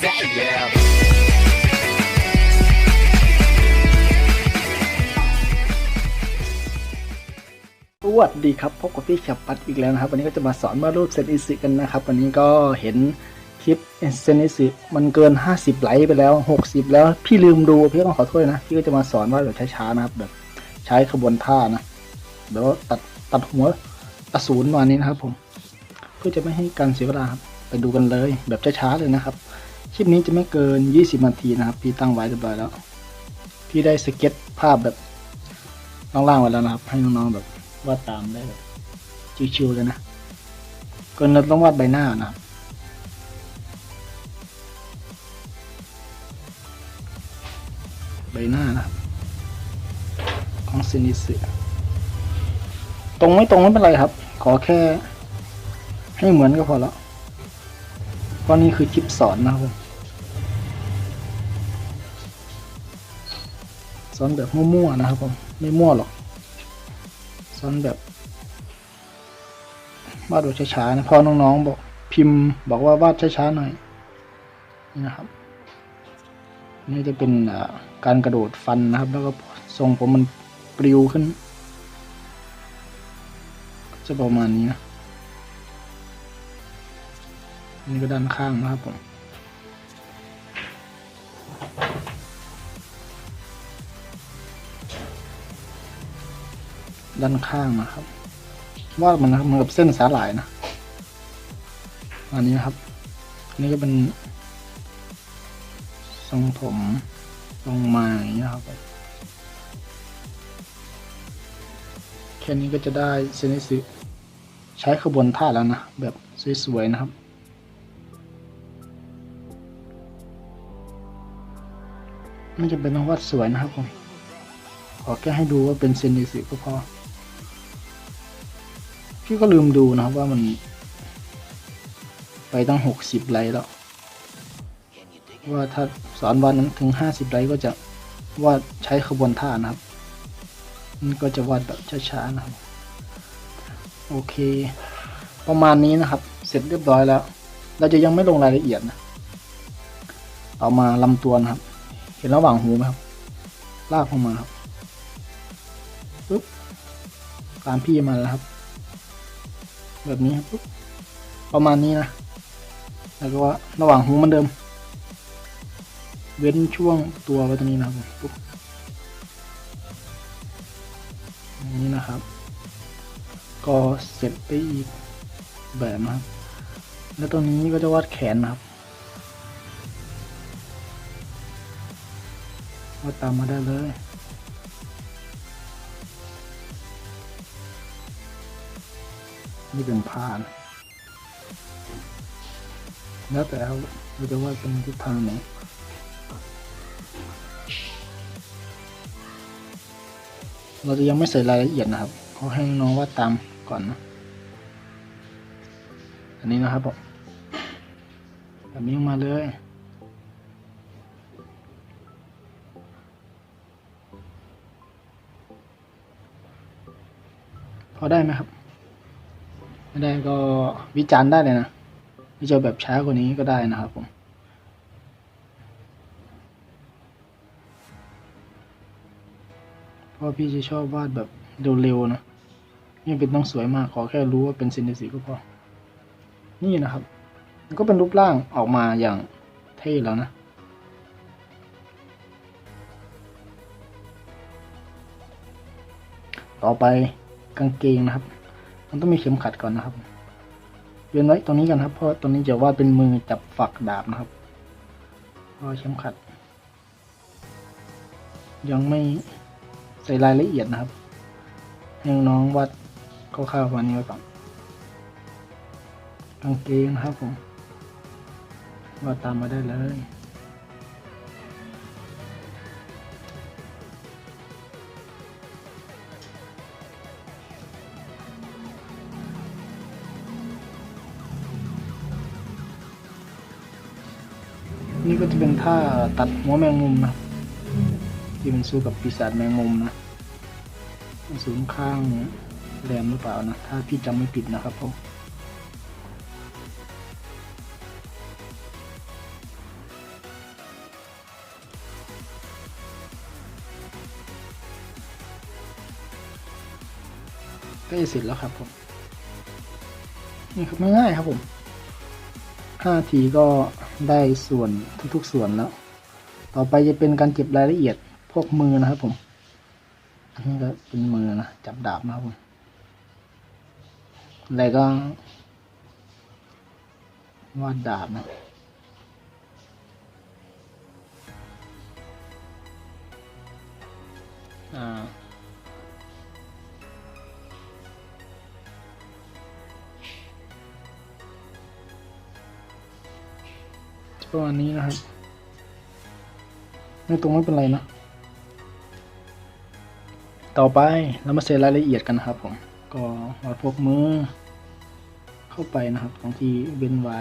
สวัสดีครับพบกับพี่ฉับปัดอีกแล้วนะครับ วันนี้ก็จะมาสอนวารูปเซนอิสิกันนะครับ วันนี้ก็เห็นคลิปเซนอิสิมันเกิน 50 ไลค์ไปแล้ว 60 แล้วพี่ลืมดูพี่ต้องขอโทษนะ พี่ก็จะมาสอนว่าแบบช้าๆนะครับแบบใช้ขบวนท่านะเดี๋ยวตัดตัดหัวอสูรมานี้นะครับผม เพื่อจะไม่ให้การเสียเวลาครับไปดูกันเลยแบบช้าๆเลยนะครับ คลิปนี้จะไม่เกิน 20 นาทีนะครับ พี่ตั้งไว้เรียบร้อยแล้ว พี่ได้สเก็ตภาพแบบล่างๆไว้แล้วนะครับ ให้น้องๆแบบวาดตามได้แบบชิวๆเลยนะก็เราต้องวาดใบหน้านะครับใบหน้านะของซินิสึตรงไม่ตรงไม่เป็นไรครับ ขอแค่ให้เหมือนก็พอแล้วเพราะนี่คือคลิปสอนนะครับ ผมสอนแบบมั่วๆนะครับผมไม่มั่วหรอกสอนแบบวาดแบบช้าๆนะพอน้องๆบอกพิมพ์ บอกว่าวาดช้าๆหน่อยนี่นะครับ นี่จะเป็นการกระโดดฟันนะครับ แล้วก็ทรงผมมันปลิวขึ้น จะประมาณนี้นะนี่ก็ด้านข้างนะครับผม ด้านข้างนะครับ ว่ามันเหมือนกับเส้นสาหร่ายนะ อันนี้นะครับ อันนี้ก็เป็น ทรงผมลงมาอย่างนี้ครับแค่นี้ก็จะได้เซนิสึใช้ขบวนท่าแล้วนะ แบบสวยๆนะครับไม่จำเป็นต้องวาดสวยนะครับผม ขอแค่ให้ดูว่าเป็นเซนิสึก็พอ พี่ก็ลืมดูนะครับว่ามัน ไปตั้งหกสิบไลค์แล้ว ว่าถ้าสอนวันนั้นถึงห้าสิบไลค์ก็จะวาดใช้ขบวนท่านะครับนี่ก็จะวาดแบบช้าๆนะครับ โอเค ประมาณนี้นะครับ เสร็จเรียบร้อยแล้ว เราจะยังไม่ลงรายละเอียดนะ เอามาลำตัวนะครับ เห็นระหว่างหูไหมครับ ลากลงมาครับปุ๊บตามพี่มาแล้วครับ แบบนี้ครับปุ๊บประมาณนี้นะ แล้วก็ระหว่างหูมันเดิม เว้นช่วงตัวไว้ตรงนี้นะครับปุ๊บนี้นะครับ ก็เสร็จไปอีกแบบนะครับ แล้วตรงนี้ก็จะวาดแขนนะครับวาดตามมาได้เลย นี่เป็นผ้านะแล้วแต่เราจะวาดเป็นทิศทางไหนเราจะยังไม่ใส่รายละเอียดนะครับเขาให้น้องวาดตามก่อนนะ อันนี้นะครับผมแบบนี้มาเลยพอได้ไหมครับ ได้ก็วิจารณ์ได้เลยนะวิจารณ์แบบช้ากว่านี้ก็ได้นะครับผมเพราะพี่จะชอบวาดแบบเร็วๆนะไม่เป็นต้องสวยมากขอแค่รู้ว่าเป็นซินเดสีก็พอ นี่นะครับ มันก็เป็นรูปร่างออกมาอย่างเท่แล้วนะ ต่อไปกางเกงนะครับ มันต้องมีเข็มขัดก่อนนะครับเวียนไว้ตรงนี้กันครับ เพราะตรงนี้จะวาดเป็นมือจับฝักดาบนะครับเพราะเข็มขัด ยังไม่ใส่รายละเอียดนะครับให้น้องวัดคร่าวๆวันนี้ไว้ก่อนกางเกงนะครับผมวาดตามมาได้เลย นี่ก็จะเป็นท่าตัดหัวแมงมุมนะที่มันสู้กับปีศาจแมงมุมนะสูงข้างแหลมหรือเปล่านะ ถ้าพี่จำไม่ผิดนะครับผมก็จะเสร็จแล้วครับผม นี่ครับไม่ง่ายครับผม5ทีก็ ได้ส่วนทุกๆส่วนแล้ว ต่อไปจะเป็นการเก็บรายละเอียดพวกมือนะครับผมอันนี้ก็เป็นมือนะจับดาบนะครับผมแล้วก็วาดดาบนะอ่า ประมาณนี้นะครับ ไม่ตรงไม่เป็นไรนะ ต่อไปเรามาเซตรายละเอียดกันนะครับผม ก็วาดพวกมือ เข้าไปนะครับตรงที่เว้นไว้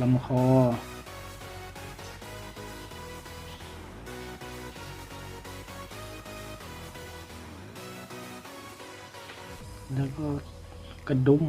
ลำคอ แล้วก็กระดุม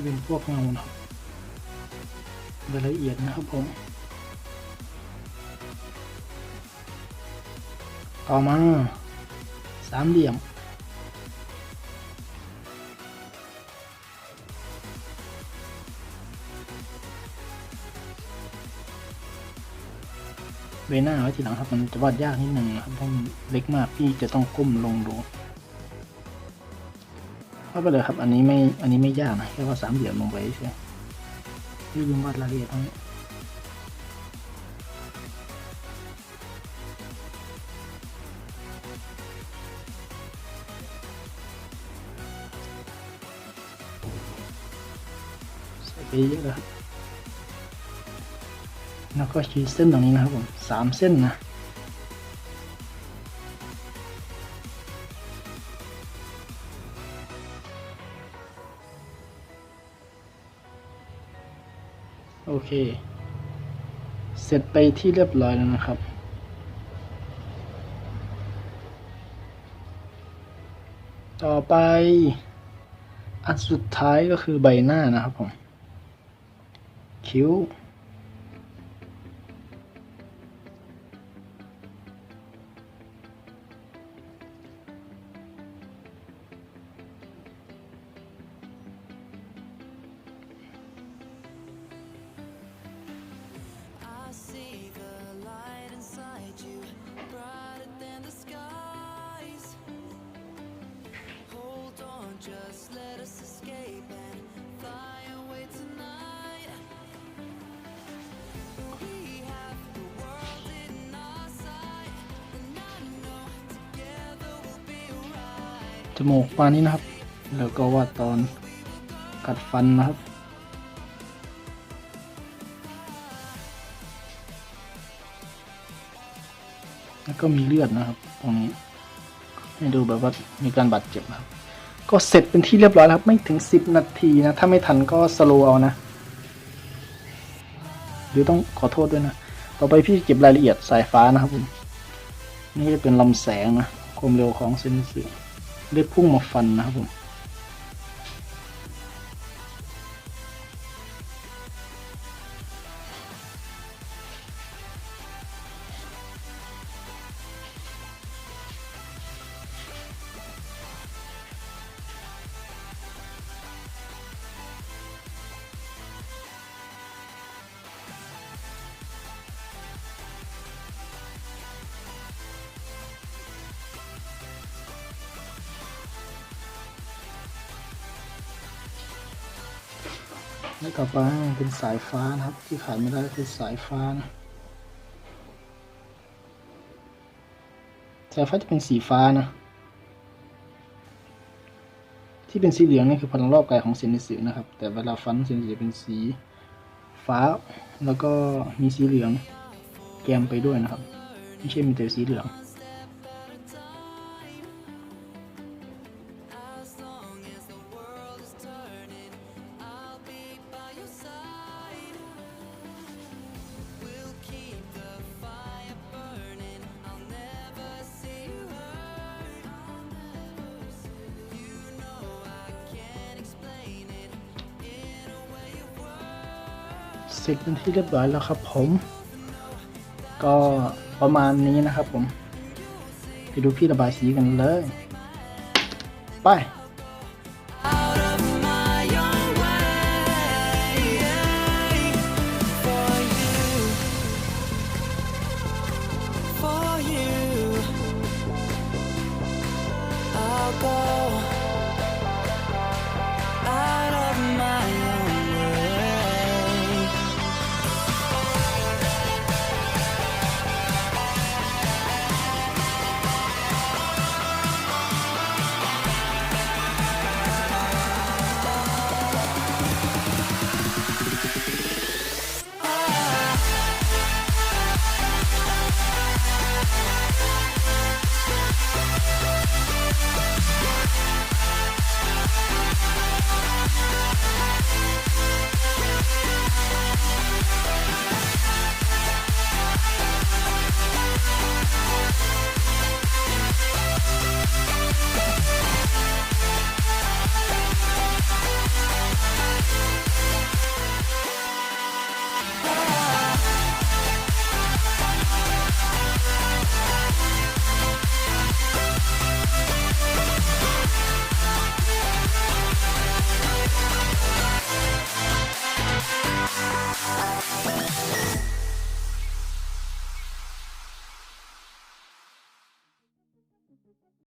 ที่เป็นพวกเงานะครับรายละเอียดนะครับผม ต่อมาสามเหลี่ยมเบหน้าไว้ทีหลังครับ มันจะวาดยากนิดหนึ่งนะครับเพราะมันเล็กมากพี่จะต้องก้มลงดู เข้าไปเลยครับ อันนี้ไม่ อันนี้ไม่ยากนะแค่ว่าสามเหลี่ยมลงไปใช่ไหมนี่ลืมวาดรายละเอียดตรงนี้ใส่ไปเยอะเลยครับแล้วก็ขีเส้นตรงนี้นะครับผมสามเส้นนะ โอเค เสร็จไปที่เรียบร้อยแล้วนะครับ ต่อไป อันสุดท้ายก็คือใบหน้านะครับผม คิ้ว มูกปานนี้นะครับ แล้วก็วาดตอนกัดฟันนะครับ แล้วก็มีเลือดนะครับ ตรงนี้ ให้ดูแบบว่ามีการบาดเจ็บนะครับ ก็เสร็จเป็นที่เรียบร้อยแล้วครับ ไม่ถึง 10 นาทีนะ ถ้าไม่ทันก็สโลว์เอานะหรือต้องขอโทษด้วยนะ ต่อไปพี่เก็บรายละเอียดสายฟ้านะครับผม นี่จะเป็นลำแสงนะ ความเร็วของเซนเซอร์ ได้พุ่งมาฟันนะครับผม แล้วต่อไปเป็นสายฟ้านะครับ ที่ขาดไม่ได้คือสายฟ้านะสายฟ้าจะเป็นสีฟ้านะ ที่เป็นสีเหลืองนี่คือพลังรอบกายของเซนนิสึนะครับ แต่เวลาฟันเซนนิสึจะเป็นสีฟ้า แล้วก็มีสีเหลืองแกมไปด้วยนะครับ ไม่ใช่มีแต่สีเหลือง เสร็จเป็นที่เรียบร้อยแล้วครับผม ก็ประมาณนี้นะครับผม ไปดูพี่ระบายสีกันเลย ไป